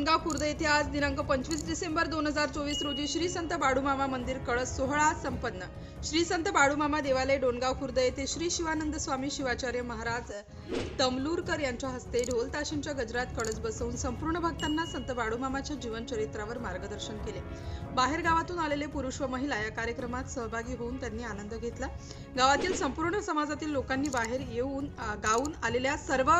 तालुक्यातील खुर्द येथे आज दिनांक पंचवीस डिसेंबर दोन हजार चोवीस रोजी श्री संत बाळूमामा मंदिर कळस सोहळा संपन्न. श्री संत बाळूमामा देवालय डोणगाव खुर्द येथे श्री शिवानंद स्वामी शिवाचार्य महाराज तमलूरकर यांच्या हस्ते ढोलताशांच्या गजरात कळस बसवून संपूर्ण भक्तांना संत बाळूमामाच्या जीवनचरित्रावर मार्गदर्शन केले. बाहेर गावातून आलेले पुरुष व महिला या कार्यक्रमात सहभागी होऊन त्यांनी आनंद घेतला. गावातील संपूर्ण समाजातील लोकांनी बाहेर येऊन गाऊन आलेल्या सर्व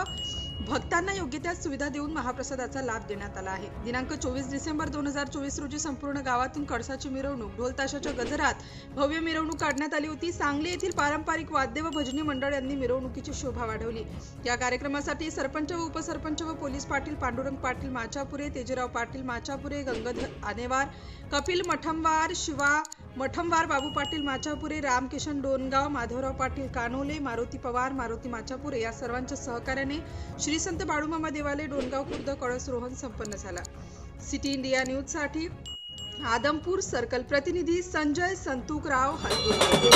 भक्तांना योग्य त्या सुविधा देऊन महाप्रसादाचा लाभ देण्यात आला आहे. दिनांक चोवीस डिसेंबर दोन हजार चोवीस रोजी संपूर्ण गावातून कळसाची मिरवणूक ढोल ताशाच्या गजरात भव्य मिरवणूक काढण्यात आली होती. सांगली येथील पारंपरिक वाद्य व भजनी मंडळ यांनी मिरवणुकीची शोभा वाढवली. या कार्यक्रमासाठी सरपंच व उपसरपंच व पोलीस पाटील पांडुरंग पाटील माचापुरे तेजराव पाटील माचापुरे गंगाधर आनेवार कपिल मठमवार शिवा मठमवार बाबू पाटील माचापुरे रामकिशन डोनगाव माधवराव पाटील कानोले मारुती पवार मारुती माचापुरे या सर्वांच्या सहकार्याने श्री संत बाळूमामा देवालय डोनगाव खुर्द कळस रोहन संपन्न झाला. सिटी इंडिया न्यूजसाठी आदमपूर सर्कल प्रतिनिधी संजय संतुकराव हलगुर्डे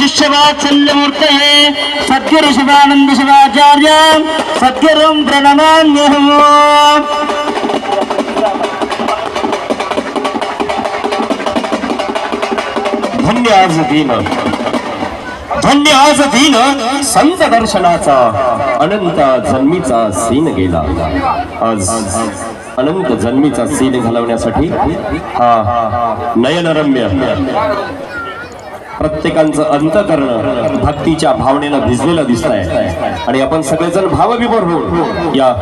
शिष्यवात्सल्यमूर्ते शिष्यवात्सल्यमूर्तये शिवानंद शिवाचार्य सद्गुरुं प्रणमाम्यहम् धन्य आज दिन धन्य आज दिन संत दर्शनाचा अनंत जन्मीचा सीन गेला. आज अनंत जन्मीचा सीन घालवण्यासाठी हा नयनरम्य प्रत्येकांचं अंत करणं भक्तीच्या भावनेनं भिजलेलं दिसत आहे आणि आपण सगळेजण भावविभोर होऊन या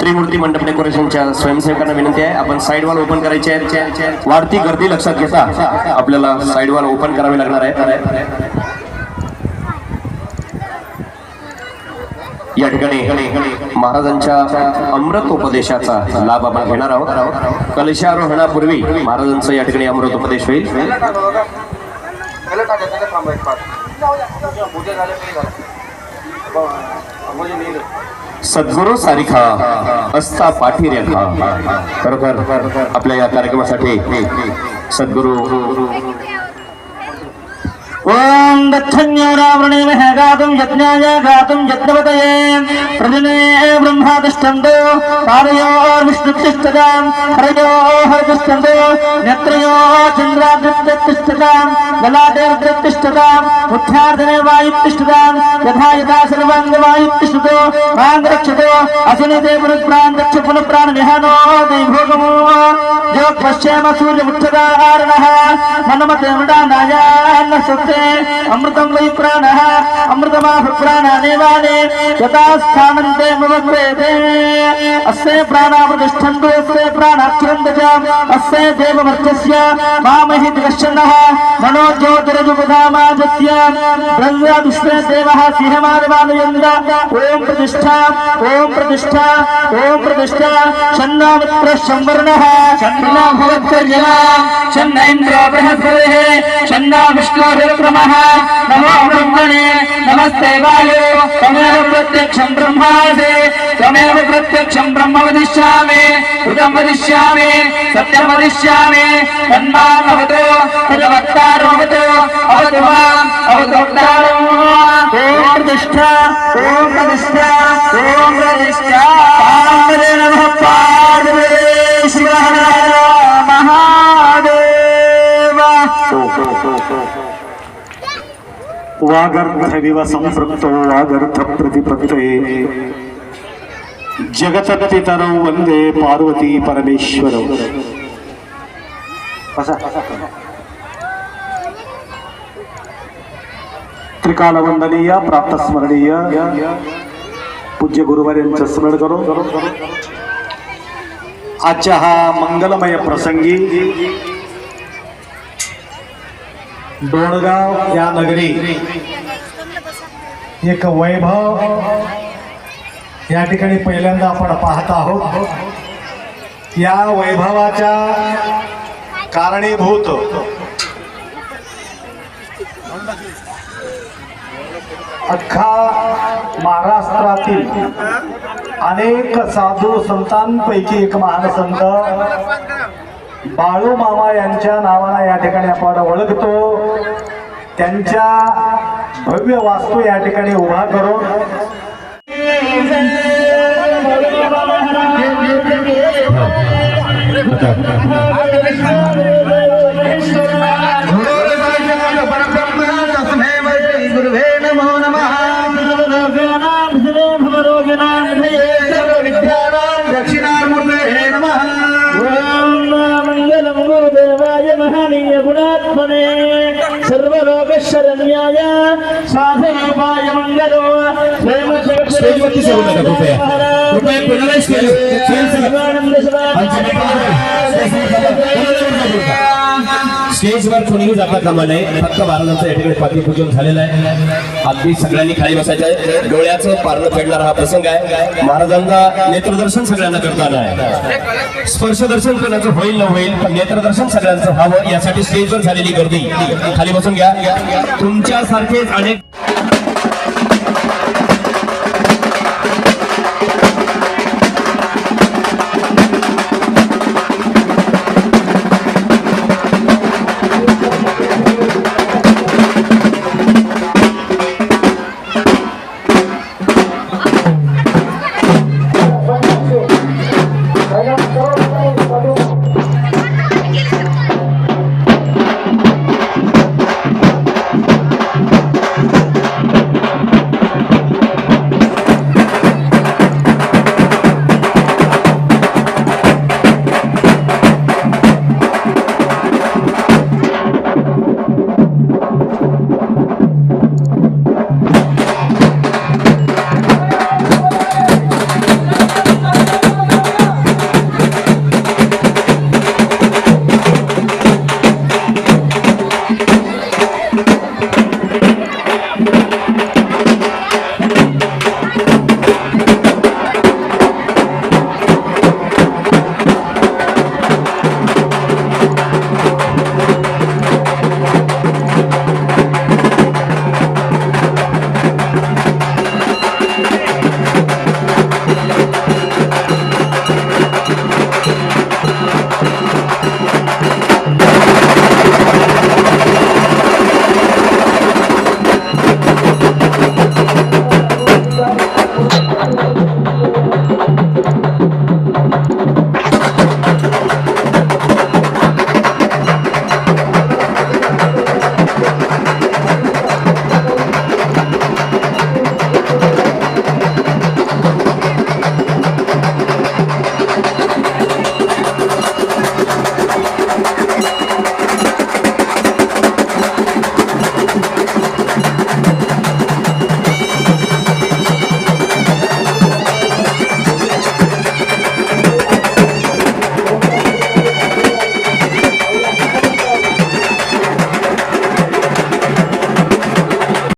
त्रिमूर्ती मंडप डेकोरेशनच्या स्वयंसेवकांना विनंती आहे. आपण साईड वॉल ओपन करायची आहे वाढती गर्दी लक्षात घेता आपल्याला साईड वॉल ओपन करावी लागणार आहे या ठिकाणी महाराजांच्या अमृत उपदेशाचा लाभ आपण घेणार आहोत. कलशारोहणापूर्वी महाराजांचं या ठिकाणी अमृतोपदेश होईल. सद्गुरु सारिखा असता पाठी रेखा खरोखर आपल्या या कार्यक्रमासाठी सद्गुरु ఓం దత్తన్యోరావృణీమహ గాతుం యజ్ఞాయ గాతుం యజ్ఞవతయే ప్రజనే బ్రహ్మాతిష్టంతో పాదయోర్విష్ణుతిష్టతాం హరయో హరితిష్టంతో నేత్రయో చంద్రాద్రిప్తిష్టతాం జలాదేర్తిష్టతాం ముఖ్యార్థనే వాయుప్తిష్టతాం యథా యథా సర్వాంగ వాయుప్తిష్టతో మాంగరక్షత रक्षतो असुनिते पुनఃप्राण दक्ष पुनःप्राण विहानो दैभोगमो जो पश्येम सूर्यमुच्छदाहारणः मनमते मृडानायान्न सत्ते अमृतं वै प्राणः अमृतमाह प्राणानेवाने यथा स्थानन्ते मम प्रेते अस्य प्राणावतिष्ठन्तु अस्य प्राणाक्षरन्त च अस्य देवमर्त्यस्य मामहि दृश्यनः मनो ज्योतिरजुपधामाजस्य प्रतिष्ठा, ओम प्रतिष्ठा छन्नावत्र संवर्ण, छन्ना भवत्सर्जना छन्न इंद्र बृहस्पति, छन्ना विष्णु विक्रम नमो ब्रह्मणे, नमस्ते वायु तमेव प्रत्यक्ष ब्रह्मासे तमेव प्रत्यक्ष ब्रह्म वदिष्यामि कृतं वदिष्यामि, सत्य वदिष्यामि तन्मानवतो तद्वक्तारमवतो अवतवा माम् ओम प्रतिष्ठा ओम प्रतिष्ठा। वागर्धविव संपृक्तो वागर्थ प्रतिपत्तये जगतपितरौ वन्दे पार्वती परमेश्वरौ त्रिकालवंदनीय प्राप्तस्मरणीय पूज्य गुरुवार यांचं स्मरण करू आजच्या हा मंगलमय प्रसंगी डोणगाव या नगरी एक वैभव या ठिकाणी पहिल्यांदा आपण पाहत आहोत. या वैभवाच्या कारणीभूत अख्खा महाराष्ट्रातील अनेक साधू संतांपैकी एक महान संत बाळू मामा यांच्या नावाला या ठिकाणी आपण ओळखतो. त्यांच्या भव्य वास्तू या ठिकाणी उभा करून. स्टेजवरती सोडू नका कृपया. कृपया कोणालाही स्टेज- स्टेज- स्टेजवर कोणीही जाता कामा नये फक्त महाराजांचं या ठिकाणी पाठीपूजन झालेलं आहे. अगदी सगळ्यांनी खाली बसायचं आहे. डोळ्याचं पारणं फेडणारा हा प्रसंग आहे. महाराजांचा नेत्रदर्शन सगळ्यांना करताना आहे. स्पर्शदर्शन करण्याचं होईल न होईल पण नेत्रदर्शन सगळ्यांचं व्हावं यासाठी स्टेजवर झालेली गर्दी. खाली बसून घ्या. तुमच्यासारखेच अनेक